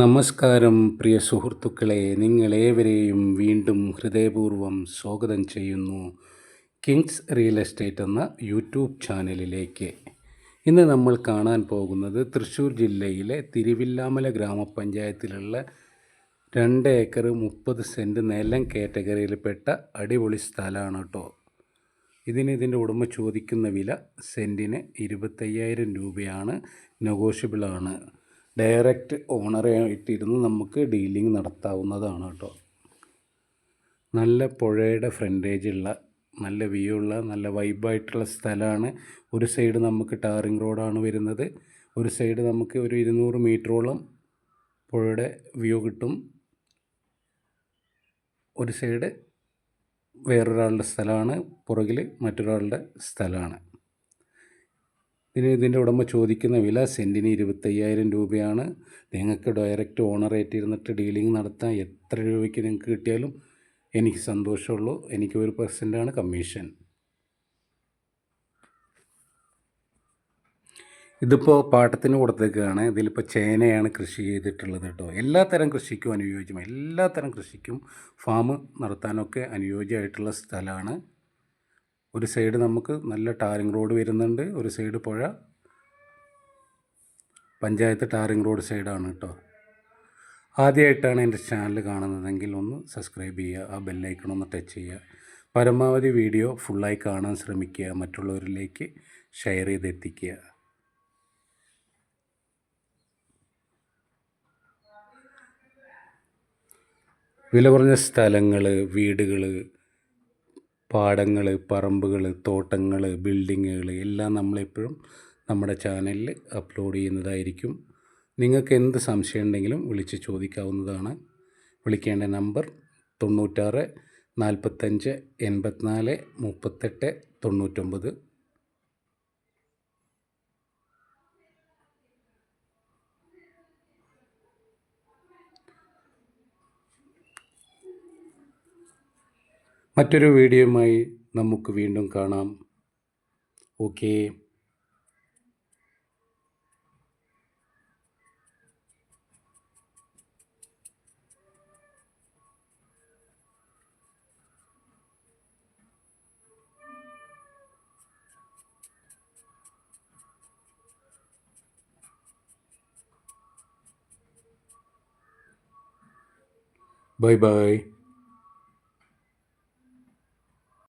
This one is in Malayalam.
നമസ്കാരം പ്രിയ സുഹൃത്തുക്കളെ. നിങ്ങളേവരെയും വീണ്ടും ഹൃദയപൂർവം സ്വാഗതം ചെയ്യുന്നു. കിങ്സ് റിയൽ എസ്റ്റേറ്റ് എന്ന യൂട്യൂബ് ചാനലിലേക്ക്. ഇന്ന് നമ്മൾ കാണാൻ പോകുന്നത് തൃശ്ശൂർ ജില്ലയിലെ തിരുവില്ലാമല ഗ്രാമപഞ്ചായത്തിലുള്ള രണ്ട് ഏക്കർ മുപ്പത് സെന്റ് നിലം കാറ്റഗറിയിൽപ്പെട്ട അടിപൊളി സ്ഥലമാണ് കേട്ടോ. ഇതിന് ഇതിന്റെ ഉടമ ചോദിക്കുന്ന വില സെന്റിന് ഇരുപത്തയ്യായിരം രൂപയാണ് നെഗോഷ്യബിളാണ്. ഡയറക്റ്റ് ഓണറെ ആയിട്ടിരുന്ന് നമുക്ക് ഡീലിംഗ് നടത്താവുന്നതാണ് കേട്ടോ. നല്ല പുഴയുടെ ഫ്രണ്ടേജ് ഉള്ള നല്ല വ്യൂ ഉള്ള നല്ല വൈബായിട്ടുള്ള സ്ഥലമാണ് ഒരു സൈഡ് നമുക്ക് ടാറിങ് റോഡാണ് വരുന്നത്. ഒരു സൈഡ് നമുക്ക് ഒരു ഇരുന്നൂറ് മീറ്ററോളം പുഴയുടെ വ്യൂ കിട്ടും. ഒരു സൈഡ് വേറൊരാളുടെ സ്ഥലമാണ് പുറകിൽ മറ്റൊരാളുടെ സ്ഥലമാണ് ഇതിന് ഇതിന്റെ ഉടമ ചോദിക്കുന്ന വില സെന്റിന് ഇരുപത്തയ്യായിരം രൂപയാണ്. നിങ്ങൾക്ക് ഡയറക്റ്റ് ഓണറേറ്റ് ഇരുന്നിട്ട് ഡീലിംഗ് നടത്താൻ എത്ര രൂപയ്ക്ക് നിങ്ങൾക്ക് കിട്ടിയാലും എനിക്ക് സന്തോഷമുള്ളൂ. എനിക്ക് ഒരു പെർസെന്റാണ് കമ്മീഷൻ. ഇതിപ്പോൾ പാട്ടത്തിന് കൊടുത്തേക്കാണ്. ഇതിലിപ്പോൾ ചേനയാണ് കൃഷി ചെയ്തിട്ടുള്ളത് കേട്ടോ. എല്ലാ തരം കൃഷിക്കും അനുയോജ്യം എല്ലാ തരം കൃഷിക്കും ഫാം നടത്താനൊക്കെ അനുയോജ്യമായിട്ടുള്ള സ്ഥലമാണ്. ഒരു സൈഡ് നമുക്ക് നല്ല ടാറിങ് റോഡ് വരുന്നുണ്ട് ഒരു സൈഡ് പുഴ. പഞ്ചായത്ത് ടാറിങ് റോഡ് സൈഡാണ് കേട്ടോ. ആദ്യമായിട്ടാണ് എന്റെ ചാനൽ കാണുന്നതെങ്കിൽ ഒന്ന് സബ്സ്ക്രൈബ് ചെയ്യുക ആ ബെല്ലൈക്കൺ ഒന്ന് ടച്ച് ചെയ്യുക. പരമാവധി വീഡിയോ ഫുള്ളായി കാണാൻ ശ്രമിക്കുക മറ്റുള്ളവരിലേക്ക് ഷെയർ ചെയ്തെത്തിക്കുക. വില കുറഞ്ഞ സ്ഥലങ്ങൾ വീടുകൾ പാടങ്ങൾ പറമ്പുകൾ തോട്ടങ്ങൾ ബിൽഡിങ്ങുകൾ എല്ലാം നമ്മളെപ്പോഴും നമ്മുടെ ചാനലിൽ അപ്ലോഡ് ചെയ്യുന്നതായിരിക്കും. നിങ്ങൾക്ക് എന്ത് സംശയം ഉണ്ടെങ്കിലും വിളിച്ച് ചോദിക്കാവുന്നതാണ്. വിളിക്കേണ്ട നമ്പർ തൊണ്ണൂറ്റാറ് നാൽപ്പത്തഞ്ച് എൺപത്തിനാല് മുപ്പത്തെട്ട് തൊണ്ണൂറ്റൊമ്പത്. മറ്റൊരു വീഡിയോയുമായി നമുക്ക് വീണ്ടും കാണാം. ഓക്കേ. Bye bye